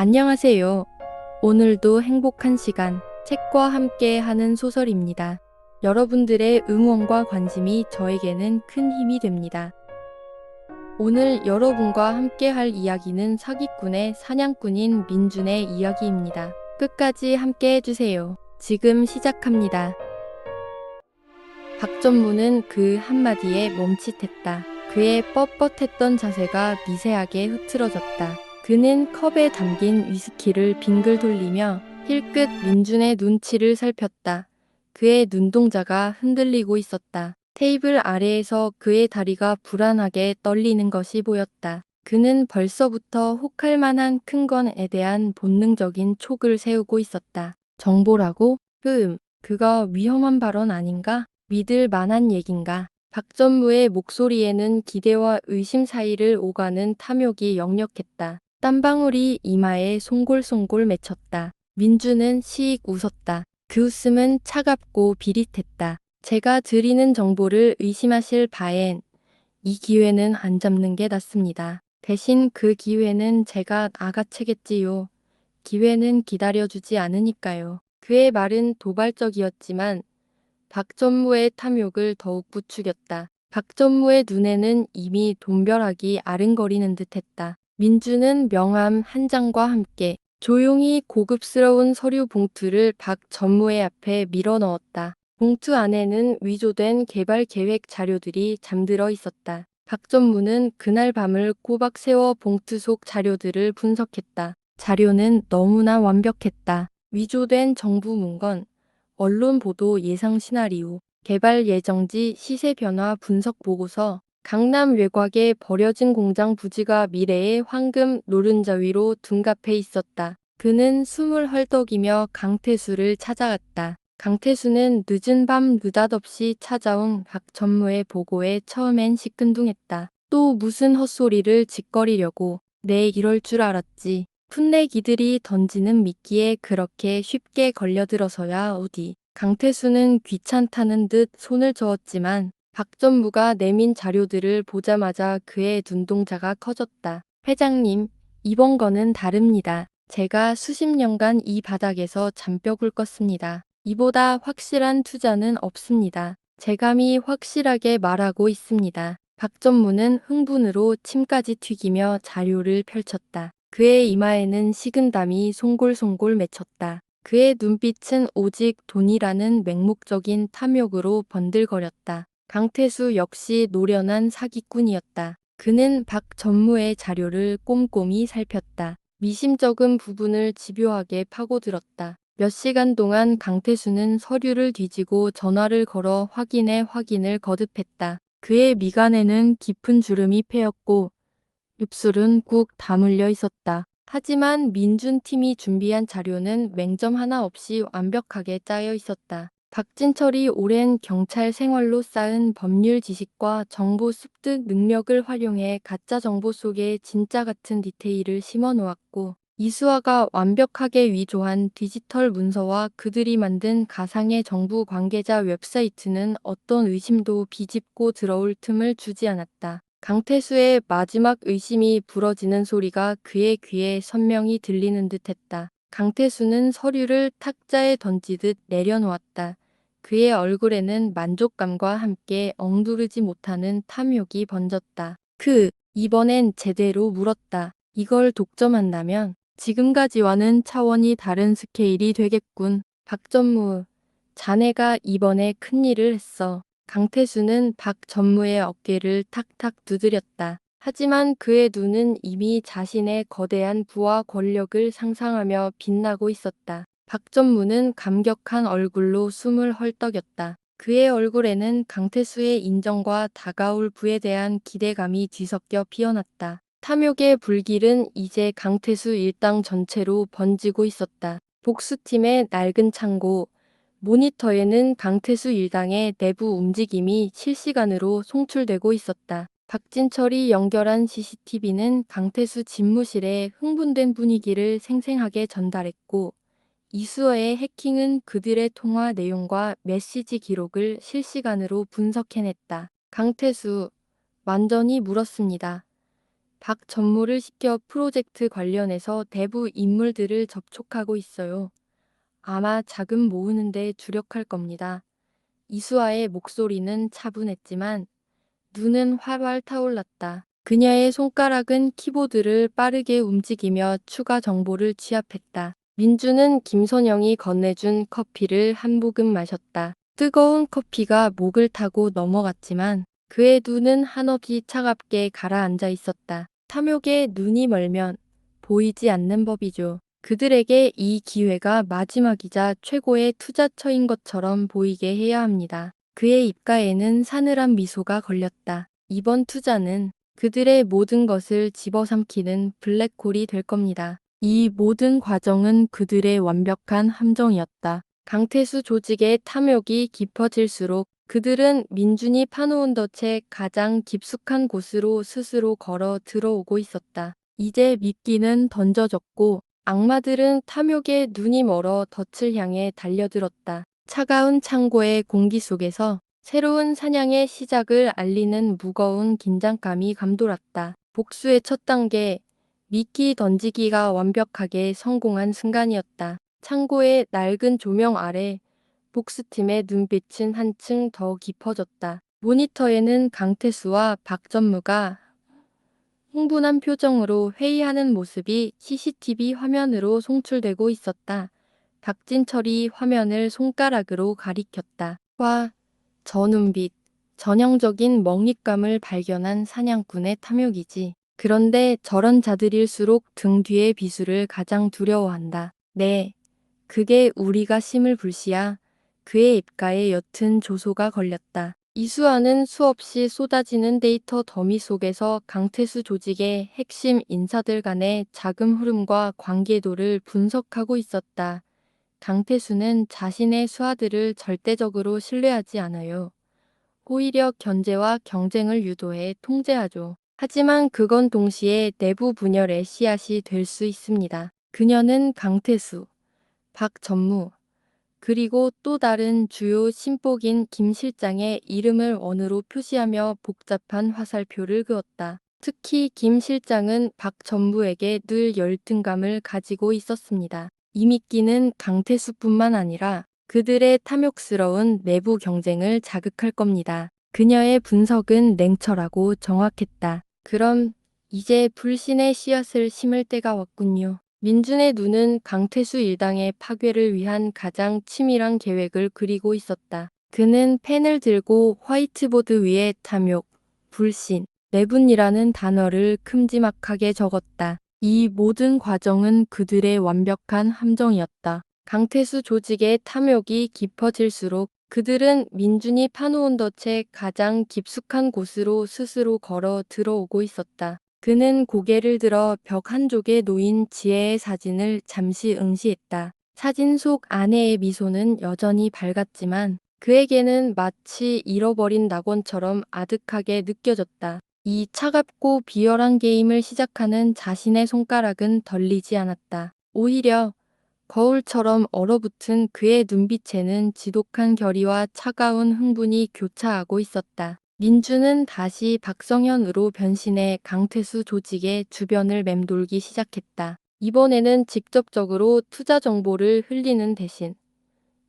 안녕하세요. 오늘도 행복한 시간, 책과 함께 하는 소설입니다. 여러분들의 응원과 관심이 저에게는 큰 힘이 됩니다. 오늘 여러분과 함께 할 이야기는 사기꾼의 사냥꾼인 민준의 이야기입니다. 끝까지 함께 해주세요. 지금 시작합니다. 박전무는 그 한마디에 멈칫했다. 그의 뻣뻣했던 자세가 미세하게 흐트러졌다. 그는 컵에 담긴 위스키를 빙글 돌리며 힐끗 민준의 눈치를 살폈다. 그의 눈동자가 흔들리고 있었다. 테이블 아래에서 그의 다리가 불안하게 떨리는 것이 보였다. 그는 벌써부터 혹할 만한 큰 건에 대한 본능적인 촉을 세우고 있었다. 정보라고? 흠, 그가 위험한 발언 아닌가? 믿을 만한 얘긴가? 박 전무의 목소리에는 기대와 의심 사이를 오가는 탐욕이 역력했다. 땀방울이 이마에 송골송골 맺혔다. 민주는 시익 웃었다. 그 웃음은 차갑고 비릿했다. 제가 드리는 정보를 의심하실 바엔 이 기회는 안 잡는 게 낫습니다. 대신 그 기회는 제가 아가채겠지요. 기회는 기다려주지 않으니까요. 그의 말은 도발적이었지만 박전무의 탐욕을 더욱 부추겼다. 박전무의 눈에는 이미 돈벼락이 아른거리는 듯했다. 민주는 명함 한 장과 함께 조용히 고급스러운 서류 봉투를 박 전무의 앞에 밀어 넣었다. 봉투 안에는 위조된 개발 계획 자료들이 잠들어 있었다. 박 전무는 그날 밤을 꼬박 세워 봉투 속 자료들을 분석했다. 자료는 너무나 완벽했다. 위조된 정부 문건, 언론 보도 예상 시나리오, 개발 예정지 시세 변화 분석 보고서, 강남 외곽에 버려진 공장 부지가 미래의 황금 노른자 위로 둔갑해 있었다. 그는 숨을 헐떡이며 강태수를 찾아갔다. 강태수는 늦은 밤 느닷없이 찾아온 박 전무의 보고에 처음엔 시큰둥했다. 또 무슨 헛소리를 짓거리려고 내 이럴 줄 알았지. 풋내기들이 던지는 미끼에 그렇게 쉽게 걸려들어서야 어디. 강태수는 귀찮다는 듯 손을 저었지만 박 전무가 내민 자료들을 보자마자 그의 눈동자가 커졌다. 회장님, 이번 거는 다릅니다. 제가 수십 년간 이 바닥에서 잔뼈 굵었습니다. 이보다 확실한 투자는 없습니다. 제감이 확실하게 말하고 있습니다. 박 전무는 흥분으로 침까지 튀기며 자료를 펼쳤다. 그의 이마에는 식은 땀이 송골송골 맺혔다. 그의 눈빛은 오직 돈이라는 맹목적인 탐욕으로 번들거렸다. 강태수 역시 노련한 사기꾼이었다. 그는 박 전무의 자료를 꼼꼼히 살폈다. 미심쩍은 부분을 집요하게 파고들었다. 몇 시간 동안 강태수는 서류를 뒤지고 전화를 걸어 확인에 확인을 거듭했다. 그의 미간에는 깊은 주름이 패였고 입술은 꾹 다물려 있었다. 하지만 민준팀이 준비한 자료는 맹점 하나 없이 완벽하게 짜여 있었다. 박진철이 오랜 경찰 생활로 쌓은 법률 지식과 정보 습득 능력을 활용해 가짜 정보 속에 진짜 같은 디테일을 심어 놓았고 이수아가 완벽하게 위조한 디지털 문서와 그들이 만든 가상의 정부 관계자 웹사이트는 어떤 의심도 비집고 들어올 틈을 주지 않았다. 강태수의 마지막 의심이 부러지는 소리가 그의 귀에 선명히 들리는 듯했다. 강태수는 서류를 탁자에 던지듯 내려놓았다. 그의 얼굴에는 만족감과 함께 엉두르지 못하는 탐욕이 번졌다. 그, 이번엔 제대로 물었다. 이걸 독점한다면 지금까지와는 차원이 다른 스케일이 되겠군. 박전무, 자네가 이번에 큰일을 했어. 강태수는 박전무의 어깨를 탁탁 두드렸다. 하지만 그의 눈은 이미 자신의 거대한 부와 권력을 상상하며 빛나고 있었다. 박전무는 감격한 얼굴로 숨을 헐떡였다. 그의 얼굴에는 강태수의 인정과 다가올 부에 대한 기대감이 뒤섞여 피어났다. 탐욕의 불길은 이제 강태수 일당 전체로 번지고 있었다. 복수팀의 낡은 창고, 모니터에는 강태수 일당의 내부 움직임이 실시간으로 송출되고 있었다. 박진철이 연결한 CCTV는 강태수 집무실의 흥분된 분위기를 생생하게 전달했고 이수어의 해킹은 그들의 통화 내용과 메시지 기록을 실시간으로 분석해냈다. 강태수, 완전히 물었습니다. 박 전무를 시켜 프로젝트 관련해서 대부 인물들을 접촉하고 있어요. 아마 자금 모으는데 주력할 겁니다. 이수아의 목소리는 차분했지만 눈은 활활 타올랐다. 그녀의 손가락은 키보드를 빠르게 움직이며 추가 정보를 취합했다. 민주는 김선영이 건네준 커피를 한 모금 마셨다. 뜨거운 커피가 목을 타고 넘어갔지만 그의 눈은 한없이 차갑게 가라앉아 있었다. 탐욕에 눈이 멀면 보이지 않는 법이죠. 그들에게 이 기회가 마지막이자 최고의 투자처인 것처럼 보이게 해야 합니다. 그의 입가에는 사늘한 미소가 걸렸다. 이번 투자는 그들의 모든 것을 집어삼키는 블랙홀이 될 겁니다. 이 모든 과정은 그들의 완벽한 함정이었다. 강태수 조직의 탐욕이 깊어질수록 그들은 민준이 파놓은 덫의 가장 깊숙한 곳으로 스스로 걸어 들어오고 있었다. 이제 미끼는 던져졌고 악마들은 탐욕에 눈이 멀어 덫을 향해 달려들었다. 차가운 창고의 공기 속에서 새로운 사냥의 시작을 알리는 무거운 긴장감이 감돌았다. 복수의 첫 단계, 미끼 던지기가 완벽하게 성공한 순간이었다. 창고의 낡은 조명 아래 복수팀의 눈빛은 한층 더 깊어졌다. 모니터에는 강태수와 박전무가 흥분한 표정으로 회의하는 모습이 CCTV 화면으로 송출되고 있었다. 박진철이 화면을 손가락으로 가리켰다. 와, 저 눈빛. 전형적인 먹잇감을 발견한 사냥꾼의 탐욕이지. 그런데 저런 자들일수록 등 뒤의 비수를 가장 두려워한다. 네, 그게 우리가 심을 불씨야. 그의 입가에 옅은 조소가 걸렸다. 이수아는 수없이 쏟아지는 데이터 더미 속에서 강태수 조직의 핵심 인사들 간의 자금 흐름과 관계도를 분석하고 있었다. 강태수는 자신의 수하들을 절대적으로 신뢰하지 않아요. 오히려 견제와 경쟁을 유도해 통제하죠. 하지만 그건 동시에 내부 분열의 씨앗이 될 수 있습니다. 그녀는 강태수, 박전무, 그리고 또 다른 주요 신복인 김 실장의 이름을 언어로 표시하며 복잡한 화살표를 그었다. 특히 김 실장은 박 전무에게 늘 열등감을 가지고 있었습니다. 이 미끼는 강태수뿐만 아니라 그들의 탐욕스러운 내부 경쟁을 자극할 겁니다. 그녀의 분석은 냉철하고 정확했다. 그럼 이제 불신의 씨앗을 심을 때가 왔군요. 민준의 눈은 강태수 일당의 파괴를 위한 가장 치밀한 계획을 그리고 있었다. 그는 펜을 들고 화이트보드 위에 탐욕, 불신, 내분이라는 단어를 큼지막하게 적었다. 이 모든 과정은 그들의 완벽한 함정이었다. 강태수 조직의 탐욕이 깊어질수록 그들은 민준이 파놓은 덫의 가장 깊숙한 곳으로 스스로 걸어 들어오고 있었다. 그는 고개를 들어 벽 한쪽에 놓인 지혜의 사진을 잠시 응시했다. 사진 속 아내의 미소는 여전히 밝았지만 그에게는 마치 잃어버린 낙원처럼 아득하게 느껴졌다. 이 차갑고 비열한 게임을 시작하는 자신의 손가락은 덜리지 않았다. 오히려 거울처럼 얼어붙은 그의 눈빛에는 지독한 결의와 차가운 흥분이 교차하고 있었다. 민주는 다시 박성현으로 변신해 강태수 조직의 주변을 맴돌기 시작했다. 이번에는 직접적으로 투자 정보를 흘리는 대신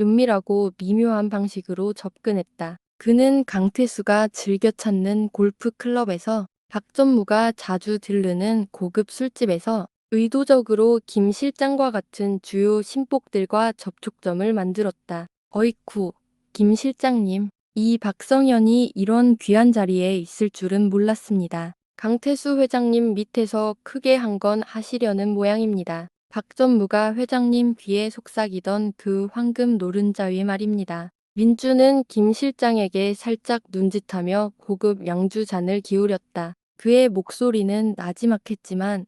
은밀하고 미묘한 방식으로 접근했다. 그는 강태수가 즐겨 찾는 골프 클럽에서 박전무가 자주 들르는 고급 술집에서 의도적으로 김 실장과 같은 주요 신복들과 접촉점을 만들었다. 어이쿠, 김 실장님, 이 박성현이 이런 귀한 자리에 있을 줄은 몰랐습니다. 강태수 회장님 밑에서 크게 한 건 하시려는 모양입니다. 박전무가 회장님 귀에 속삭이던 그 황금 노른자 위 말입니다. 민주는 김 실장에게 살짝 눈짓하며 고급 양주 잔을 기울였다. 그의 목소리는 나지막했지만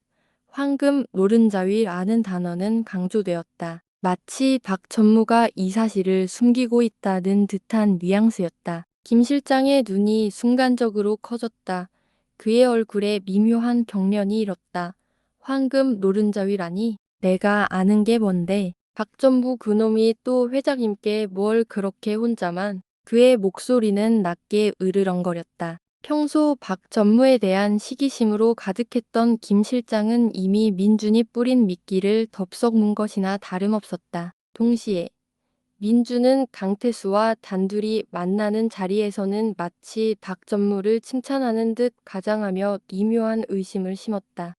황금 노른자위 라는 단어는 강조되었다. 마치 박 전무가 이 사실을 숨기고 있다는 듯한 뉘앙스였다. 김 실장의 눈이 순간적으로 커졌다. 그의 얼굴에 미묘한 경련이 일었다. 황금 노른자위라니 내가 아는 게 뭔데 박 전부 그놈이 또 회장님께 뭘 그렇게 혼자만 그의 목소리는 낮게 으르렁거렸다. 평소 박 전무에 대한 시기심으로 가득했던 김 실장은 이미 민준이 뿌린 미끼를 덥석 문 것이나 다름없었다. 동시에 민준은 강태수와 단둘이 만나는 자리에서는 마치 박 전무를 칭찬하는 듯 가장하며 미묘한 의심을 심었다.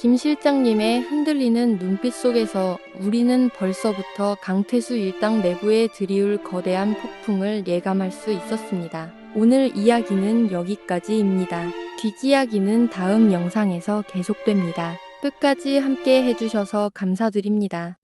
김 실장님의 흔들리는 눈빛 속에서 우리는 벌써부터 강태수 일당 내부에 들이울 거대한 폭풍을 예감할 수 있었습니다. 오늘 이야기는 여기까지입니다. 뒷이야기는 다음 영상에서 계속됩니다. 끝까지 함께 해주셔서 감사드립니다.